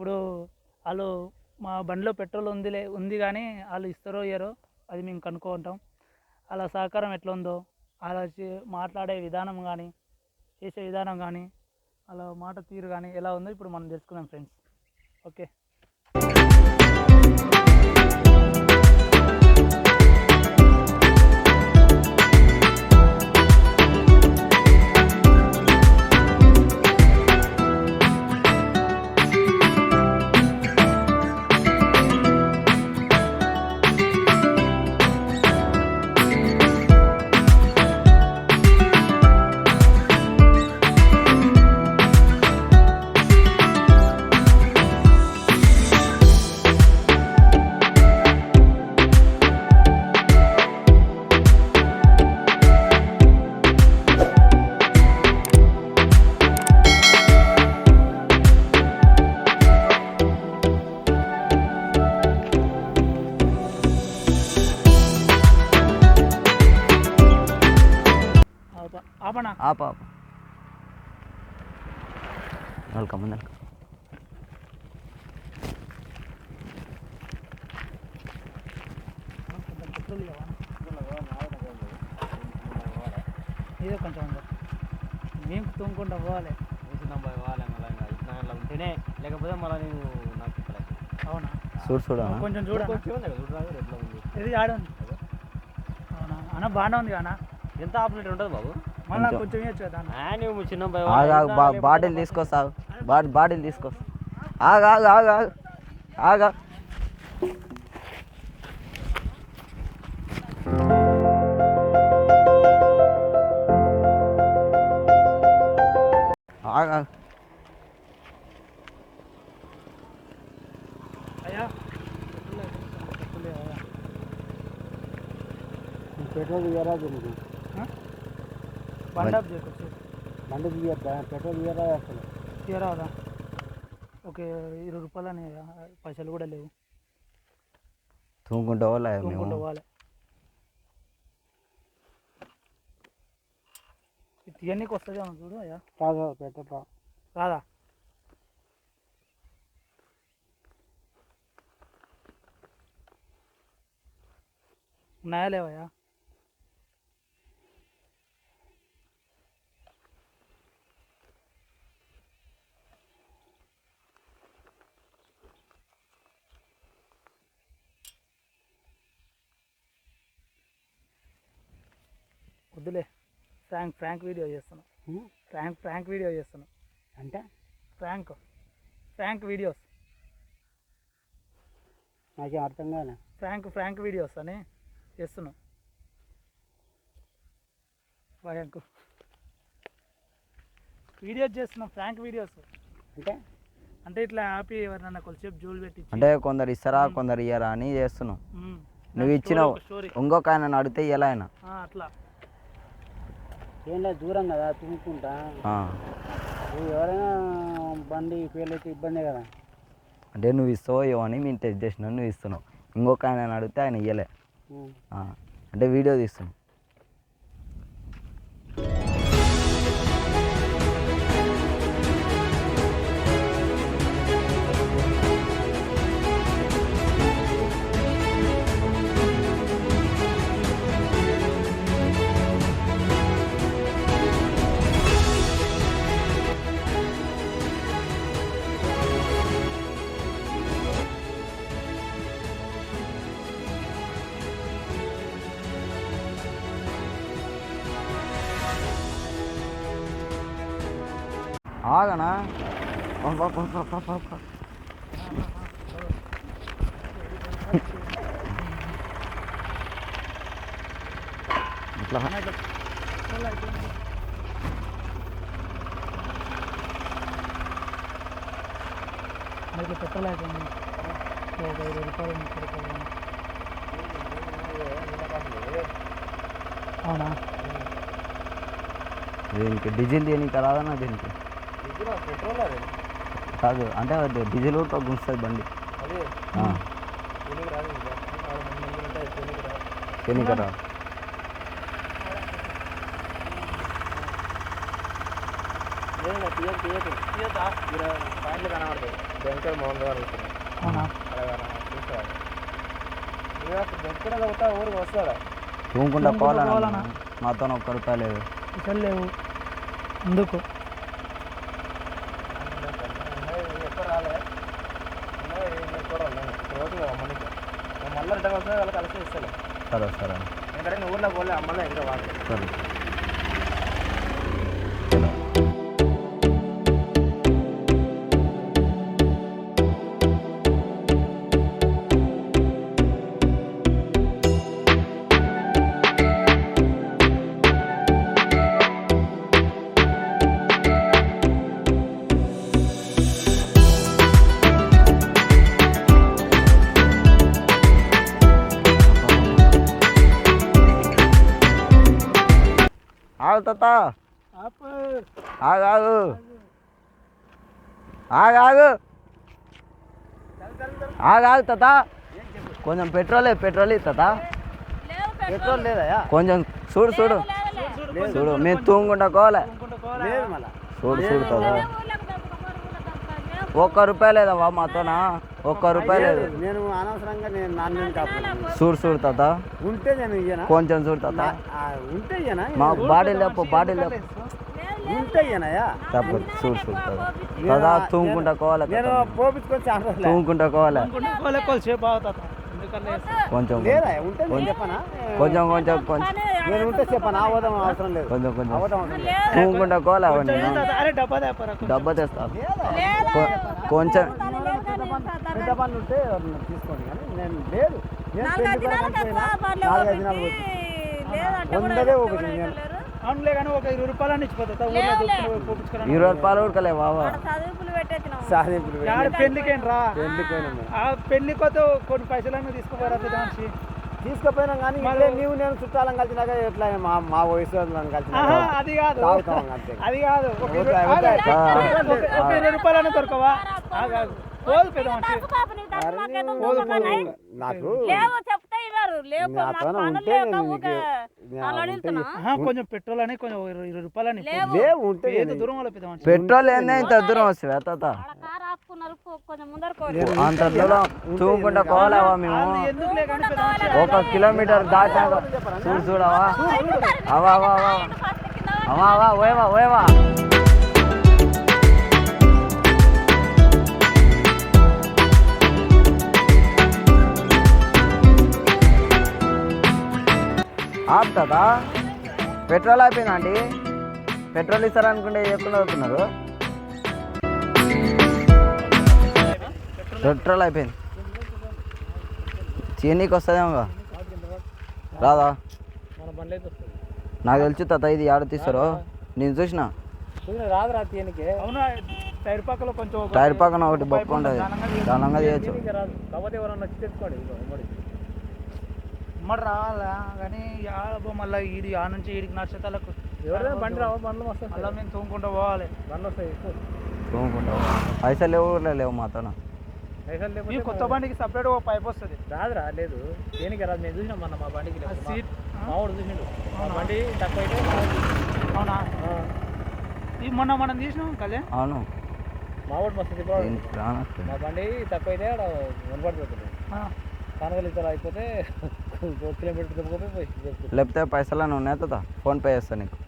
ఇప్పుడు వాళ్ళు మా బండిలో పెట్రోల్ ఉందిలే ఉంది కానీ వాళ్ళు ఇస్తారో ఇయ్యరో అది మేము కనుక్కుంటాం. అలా సహకారం ఎట్లా ఉందో అలా చే- మాట్లాడే విధానం కానీ చేసే విధానం కానీ అలా మాట తీరు కానీ ఎలా ఉందో ఇప్పుడు మనం తెలుసుకుందాం ఫ్రెండ్స్ ఓకే ఆప ఆప. వెల్కమ్ వెల్కమ్ కొంచెం పెట్రోల్ ఇవ్వవా? ఏదో కొంచెం ఉందా మేము తుమ్ముకుంటా పోవాలి. ఉంటేనే లేకపోతే మళ్ళీ నేను నాకు చెప్పలేదు అవునా? చూడు చూడు అన్న. కొంచెం చూడనా ఇది ఆడండి అవునా? అన్న బాగానే ఉంది అన్న? ఎంత ఆపరేటర్ ఉంటుంది బాబు? మళ్ళీ కొంచెం. కొంచెం ఇవ్వచ్చు కదా అన్న? ఆ, నువ్వు చిన్న అబ్బాయి ఆగు ఆగు బా బాటిల్ తీసుకొస్తావు బాటి బాటిల్ తీసుకొస్తా. ఆగు ఆగు ఆగు ఆగు. ఆగా ఆగు. ఆగు. అయ్యా పెట్రోల్ అయిపోయింది. పెట్రోల్ ఇవ్వవా? పెట్రోల్ ఇయ్యరా దీనికి ఆ? బండి ఆఫ్ చేయకొచ్చు బండి తీయద్దా పెట్రోల్ ఇయ్యరా అసలు తీయరాదా ఓకే ఇరవై రూపాయలని పైసలు కూడా లేవు తూముకుంటూ పోలే మేము తుమ్ముకుంటూ పోవాలి ఇది తీయనీకి వస్తుంది అన్న చూడు అయ్యా కాదు పెట్రోల్ రా రాదా ఉన్నాయా లేవయ్యా ఫ్రాంక్ ఫ్రాంక్ వీడియో చేస్తున్నాం. ఉం? ఫ్రాంక్ ఫ్రాంక్ వీడియో చేస్తున్నాం. అంటే? ఫ్రాంక్ ఫ్రాంక్ వీడియోస్ నాకేం అర్థం కాలే. ఫ్రాంక్ ఫ్రాంక్ వీడియోస్ అని చేస్తున్నాం. ఫ్రాంక్ వీడియోస్ చేస్తున్నాం ఫ్రాంక్ వీడియోస్ అంటే? అంటే ఇట్లా హ్యాపీ ఎవరినన్నా కొద్దిసేపు జోలు పెట్టి అంటే కొందరు ఇస్తారా కొందరు ఇయ్యరా అని చేస్తున్నాం. మ్మ్. నువ్వు ఇచ్చినావు. ఇంకొక ఆయన అడిగితే ఎలా అయినా. అట్లా. లేదు దూరం కదా తుమ్ముకుంటా ఎవరైనా బండి ఫెయిల్ అయితే ఇబ్బందే కదా. అంటే నువ్వు ఇస్తావో ఇవ్వో అని మేము టెస్ట్ చేసినావు నువ్వు ఇస్తున్నావు. ఇంకొక ఆయన అడిగితే ఆయన ఇయ్యలే. ఆ. అంటే వీడియో తీస్తున్నాం. ఆగనా పా, పా, పా, పా, పా, పా, పా. ఇట్లా అన్న ఇట్లా పెట్రోల్ అయిపోయింది. అన్న ఇట్లా పెట్రోల్ అయిపోయింది ఒక ఇరవై రూపాయలు ముప్పై రూపాయలు అవునా దీనికి డీజిల్ దేనికి రాదన్నా దీనికి పెట్రోల్ అదే కాదు అంటే అది డీజిల్ కూడా గుంస్తుంది బండి అదే ఆ, దీనికి రాదు ఇంకా ఆరు మంది మంది ఉంటాయి దీనికి రాదు దేనికి రా లేదు తీయదు తీయదు తీయద్దా? ఇరవై బండ్లు కనబడతాయి బెంకర్ మౌంట్ కలుగుతున్నాయి అవునా చూస్తాడు ఎక్కడ చదువుతా ఊరికి తూముకుంటా పోవాలన్నా? మాతో ఒక్క రూపాయి లేదు అసలు లేవు అందుకు మళ్ళీ రిటర్న్ వస్తే వాళ్ళు కలిసి ఇస్తలే. సరే సరే ఎందుకంటే ఊర్లో పోలే అమ్మలే ఇంకా వాళ్ళు సరే. తాత ఆగు ఆగు ఆగు ఆగు ఆగు ఆగు తాత కొంచెం పెట్రోల్ పెట్రోల్ తాత పెట్రోల్ లేదా కొంచెం చూడు చూడు చూడు మేము తూముకుంటా కోలే లేదు మళ్ళా చూడు చూడు తాత ఒక్క రూపాయి లేదవ్వా మాతోనా? ఒక్క రూపాయి లేదు. నేను అనవసరంగా నేను నాన్న కాపు. చూడు చూడు తాత. ఉంటే నేను ఇయ్యనా? కొంచెం చూడు తాత. ఆ, ఉంటే ఇయ్యనా? మా బాడీ లేపు బాడీ లేపు ఉంటే చూడు చూడు తాత. తాత తూముకుంటా కోలే నేను పోపించుకొని. తూముకుంటా కోలే కోలే కొలిసేపు అవుతుంది ఎందుకంటే కొంచెం కొంచెం కొంచెం కొంచెం నేను ఉంటే చెప్పనా అవదాం అవసరం లేదు. కొంచెం కొంచెం తూముకుంటా కోలే డబ్బా దేపరా డబ్బా తెస్తా కొ- కొంచెం ఉంటే తీసుకోండి కానీ నేను లేదు. నేను వందదే ఒకటి నేను. అవునులే కానీ ఒక ఇరవై రూపాయలు ఇచ్చిపోతా పోపించుకోవడానికి ఇరవై రూపాయలు ఉడకలే బాబా చదువుకులు పెట్టేసినాం. సాధింపులు యాడ రా. ఆ పెళ్ళి కొత్త కొన్ని పైసలన్నీ తీసుకోపోరా మనిషి తీసుకుపోయినాం కానీ ఇప్పుడే నీవు నేను చుట్టాలం కలిసినాక ఎట్లా మా మా వయసు వాళ్ళని కలిసినాక ఆహా, అది కాదు. తాగుతాం అంతే. అది కాదు. ఒక ఇరవై ఒక- రూపాయలన్నా దొరకవా. పోదు పెద్ద నాకు లేవు చెప్తే ఇవ్వరు లేవు కొంచెం పెట్రోల్ అని కొంచెం ఇరవై ఏదో దూరం పెద్ద మనిషి పెట్రోల్ ఏందే ఇంత దూరం వస్తుంది తాత ఆడ కారు ఆపుకున్నారు పో- కొంచెం ముందర కోరి అంత దూరం కోలేవా మేము ఒక కిలోమీటర్ దాటాక చూడు చూడవా అవా అవా అవా అవా అవా ఓయవా ఓయవా ఆపుతుందా పెట్రోల్ అయిపోయిందా అండి? పెట్రోల్ ఇస్తారనుకుంటే ఇవ్వకుండా అవుతున్నారు పెట్రోల్ అయిపోయింది. చీనీకి వస్తుందేమో రాదా? నాకు తెలిసి తాత ఇది ఆడ తీస్తారో? నేను చూసిన. కొంచెం టైర్ పక్కన ఒకటి బొక్క ఉంటుంది. దానంగా చేయొచ్చు. ఉమ్మడి రావాలా? కానీ ఆడబో మళ్ళీ ఈడి ఆ నుంచి ఈడికి నచ్చతలకు ఎవరైనా బండి రావు? బండ్లు మస్తు అలా వస్తాయి మేము తోముకుంటూ పోవాలి. బండ్లు వస్తాయి ఎక్కువ. తోముకుంటావు పైసలు లేవు కూడా లేవు మాతోన. పైసలు ఈ లేకపోతే కొత్త బండికి సపరేట్ ఒక పైప్ వస్తుంది. రాదురా లేదు. దేనికి రాదు? నేను చూసినాం మొన్న మా బండికి సీట్ మా వాడు చూసిండు. మా బండి తక్కువ అయితే. అవునా? ఈ మొన్న మనం తీసినాం కళ్యాణ్? అవును. మా వాడు మస్తు. మా బండి తక్కువ అయితే ఆడ కనపడిపోతుంది కానగలు ఇతర అయిపోతే ఒక కిలోమీటర్ తిప్పకపోతే పోయి చెప్తుంది లేకపోతే పైసలు అని ఉన్నాయి తాత ఫోన్ పే చేస్తా నీకు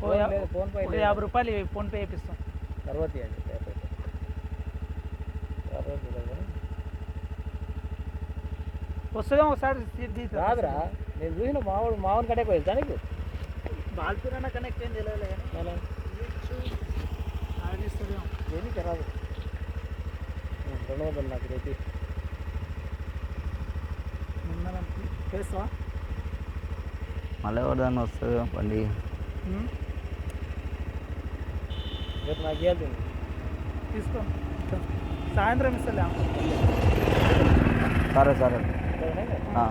ఫోన్ లేదు, ఫోన్ పే ఒక లేదు. యాభై రూపాయలు ఇవి ఫోన్ పే చేపిస్తాం తర్వాత ఇవ్వండి తర్వాత ఇవ్వండి. తర్వాత ఇవ్వండి. వస్తుందా ఒకసారి సీట్ తీసి రాదురా నేను చూసిన మావాడు మావాడిని కట్టే పోయి దానికి బాల్పీరన్న కనెక్ట్ ఏం తెలియలే కానీ ఆడిస్తుంది దేనికి రాదు రెండు వందలు నాకు రేపు చేస్తావా మళ్ళీ ఎవరిదాన్ని వస్తుంది బండి రేపు నాకు ఇవ్వాలి తీసుకో సాయంత్రం ఇస్తలే సరే సరే ఆ.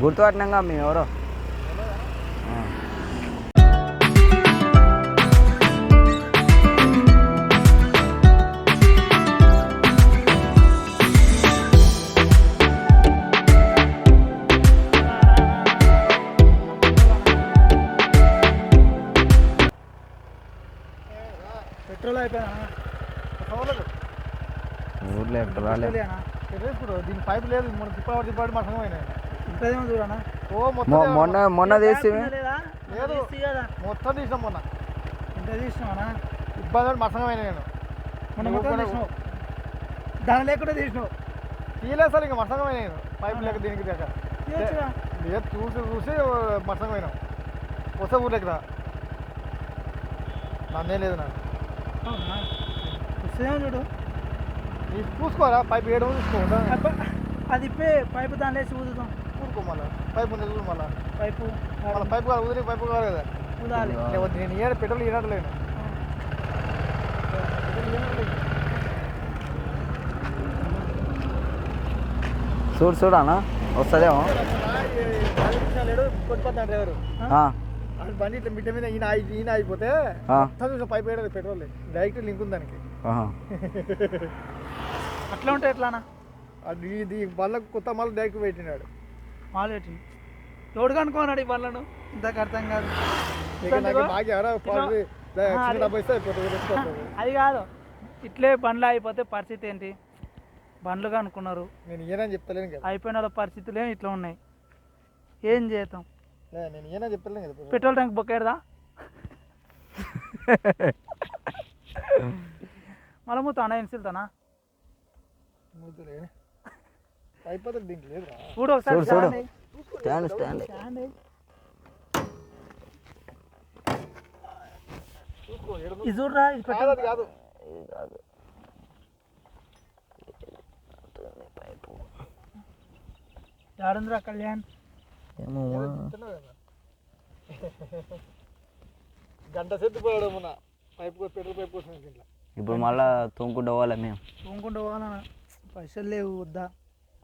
గుర్తుపట్టినాగా మేము ఎవరో ఊర్లో ఎక్కడ రాలే. తెలియనా ఇప్పుడు దీని పైపు లేదు మన తిప్పాడు తిప్పాడు మా సంగం అయినా చూడనా? ఓ మొత్తం మొన్న మొన్న తీసి లేదా? మొత్తం తీసినాం మొన్న. ఇంత తీసినావనా? ఇబ్బంది మా సంగం అయినా నేను. మొన్న మొత్తం తీసినావు. దాని లేకుండా తీసినావు. తీయలేదు సార్ ఇంకా మసంగం అయినా నేను. పైపు లేక దీనికి దగ్గర తీయొచ్చుగా. లేదు చూసి చూసి మసంగం అయినాం. వస్తే ఊర్లోకి రా. నన్నే లేదు నాకు. వస్తుందేమో చూడు చూసుకోరా పైపు ఏడు చూసుకో అబ్బా, అది ఇప్పే పైపు దాని వేసి ఊదుదాం చూసుకో మళ్ళా పైపు ఉంది చూడు మళ్ళా పైపు మళ్ళీ పైపు కాదు ఉదిరి పైపు కాదు కదా ఊదాలి లేకపోతే నేను ఏడు పెట్రోల్ ఇవ్వట్లేను చూడు చూడు అన్న వస్తుందేమో కొట్టుకుంటాను డ్రైవర్ బండి ఇట్లా మిట్ట మీద ఈయన ఆగి- ఈయన అయిపోతే ఆ, మొత్తం చూసిన పైపు ఏడాది పెట్రోల్. డైరెక్ట్ లింక్ ఉంది దానికి. ఆహా. అట్లా ఉంటే ఎట్లానా అది ఇది మళ్ళీ కొత్త మళ్ళీ డైరెక్ట్ పెట్టినాడు. మాలు పెట్టింది ఎవడు కనుక్కున్నాడు ఈ బళ్ళను ఇంతకు అర్థం కాదు. ఇక నాకు బాగా ఎవరో పాలు ఆ, చిన్న అది- డబ్బా ఇస్తే అయిపోతుంది తెచ్చుకోవాలి. అది కాదు. ఇట్లే బండ్లు అయిపోతే పరిస్థితి ఏంటి? బండ్లు కనుక్కున్నారు. నేను ఈయనని చెప్తలేను కదా. అయిపోయిన వాళ్ళ పరిస్థితులు ఏమి ఇట్లా ఉన్నాయి. ఏం చేద్దాం? నేను ఈయన చెప్తలేను కదా పెట్రోల్ ట్యాంక్ బొక్కేడదా మళ్ళీ మూతానా ఎన్సిల్తానా మూతులే. అయిపోతుంది దీనికి లేదురా చూడు ఒకసారి చూడు, చూడు. stand అయ్యి. స్టాండ్ స్టాండ్ stand అయ్యి. ఇది చూడరా ఇది కాదు పెట్రోల్ అది కాదు యాడుందిరా కళ్యాణ్ ఏమో. గంట పోయాడు మొన్న. పైపు కో- పెట్రోల్ పైపు కోసం ఇంట్లో ఇప్పుడు మళ్ళా తోముకుంటూ పోవాలి మేము? తోముకుంటూ పోవాలన్నా పైసలు లేవు వద్దా.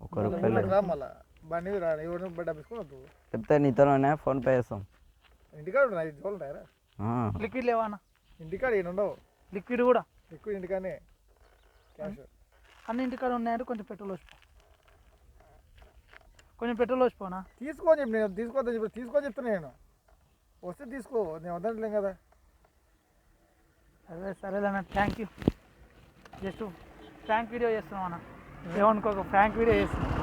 ఒక్క రూపాయలు రా మళ్ళా. బండి రా డబ్బిసుకుని వద్దు. చెప్తే నీతోనే ఫోన్ పే చేస్తాం. ఇంటికాడ ఉంటాయరా? ఆ, లిక్విడ్ లేవానా ఇంటికాడ ఈయన ఉండవు. లిక్విడ్ కూడా. ఎక్కువ ఇంటికానే క్యాష్. అన్ని ఇంటికాడ ఉన్నాయంటే కొంచెం పెట్రోల్ వచ్చిపో కొంచెం పెట్రోల్ వచ్చిపోనా తీసుకోని చెప్పి నేను తీసుకోవద్దని చెప్పి తీసుకొని చెప్తున్నా నేను. వస్తే తీసుకో నేను వద్దట్లేం కదా. సరే సరేలేనా thank you just prank video చేస్తున్నాం అన్న. ఏమనుకోక ఫ్రాంక్ వీడియో చేస్తున్నాం.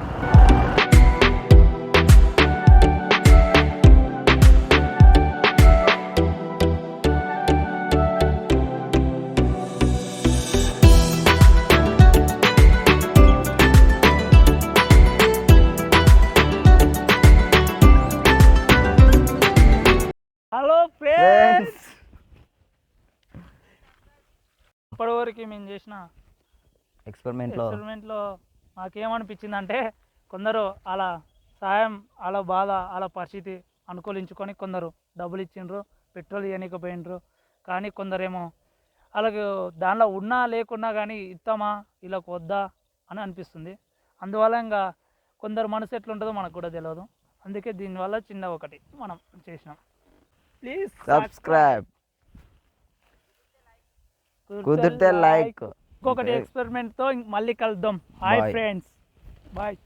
ఇప్పటివరకు మేము చేసిన ఎక్స్పెరిమెంట్లో ఎక్స్పెరిమెంట్లో మాకేమనిపించిందంటే కొందరు అలా సాయం అలా బాధ అలా పరిస్థితి అనుకూలించుకొని కొందరు డబ్బులు ఇచ్చిండ్రు పెట్రోల్ ఇవ్వనికపోయిండ్రు కానీ కొందరేమో వాళ్ళకు దానిలో ఉన్నా లేకున్నా కానీ ఇస్తామా వీళ్ళకి వద్దా అని అనిపిస్తుంది. అందువల్ల ఇంకా కొందరు మనసు ఎట్లుంటుందో మనకు కూడా తెలియదు అందుకే దీనివల్ల చిన్న ఒకటి మనం చేసినాం. ప్లీజ్ సబ్స్క్రైబ్ కుదిరితే లైక్ ఇంకొకటి ఎక్స్పెరిమెంట్తో మళ్ళీ కలుద్దాం. హాయ్. Friends bye